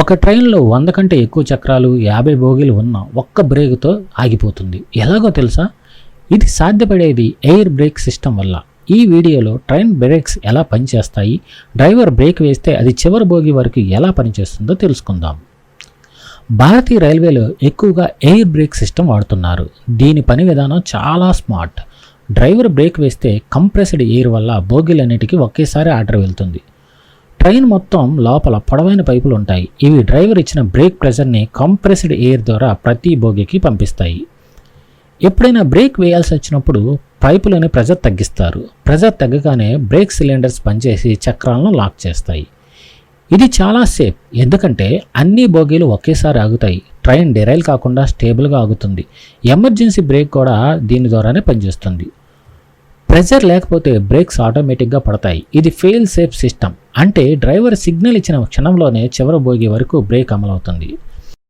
ఒక ట్రైన్లో వంద కంటే ఎక్కువ చక్రాలు యాభై బోగీలు ఉన్న ఒక్క బ్రేక్తో ఆగిపోతుంది. ఎలాగో తెలుసా? ఇది సాధ్యపడేది ఎయిర్ బ్రేక్ సిస్టమ్ వల్ల. ఈ వీడియోలో ట్రైన్ బ్రేక్స్ ఎలా పనిచేస్తాయి డ్రైవర్ బ్రేక్ వేస్తే అది చివరి బోగి వరకు ఎలా పనిచేస్తుందో తెలుసుకుందాం. భారతీయ రైల్వేలో ఎక్కువగా ఎయిర్ బ్రేక్ సిస్టమ్ వాడుతున్నారు. దీని పని విధానం చాలా స్మార్ట్. డ్రైవర్ బ్రేక్ వేస్తే కంప్రెస్డ్ ఎయిర్ వల్ల బోగీలన్నిటికీ ఒకేసారి ఆర్డర్ వెళ్తుంది. ట్రైన్ మొత్తం లోపల పొడవైన పైపులు ఉంటాయి. ఇవి డ్రైవర్ ఇచ్చిన బ్రేక్ ప్రెషర్ని కంప్రెస్డ్ ఎయిర్ ద్వారా ప్రతి బోగికి పంపిస్తాయి. ఎప్పుడైనా బ్రేక్ వేయాల్సి వచ్చినప్పుడు పైపులోని ప్రెజర్ తగ్గిస్తారు. ప్రెజర్ తగ్గగానే బ్రేక్ సిలిండర్స్ పనిచేసి చక్రాలను లాక్ చేస్తాయి. ఇది చాలా సేఫ్. ఎందుకంటే అన్ని బోగీలు ఒకేసారి ఆగుతాయి. ట్రైన్ డెరైల్ కాకుండా స్టేబుల్గా ఆగుతుంది. ఎమర్జెన్సీ బ్రేక్ కూడా దీని ద్వారానే పనిచేస్తుంది. ప్రెజర్ లేకపోతే బ్రేక్స్ ఆటోమేటిక్గా పడతాయి. ఇది ఫెయిల్ సేఫ్ సిస్టమ్. అంటే డ్రైవర్ సిగ్నల్ ఇచ్చిన క్షణంలోనే చివర బోగి వరకు బ్రేక్ అమలవుతుంది.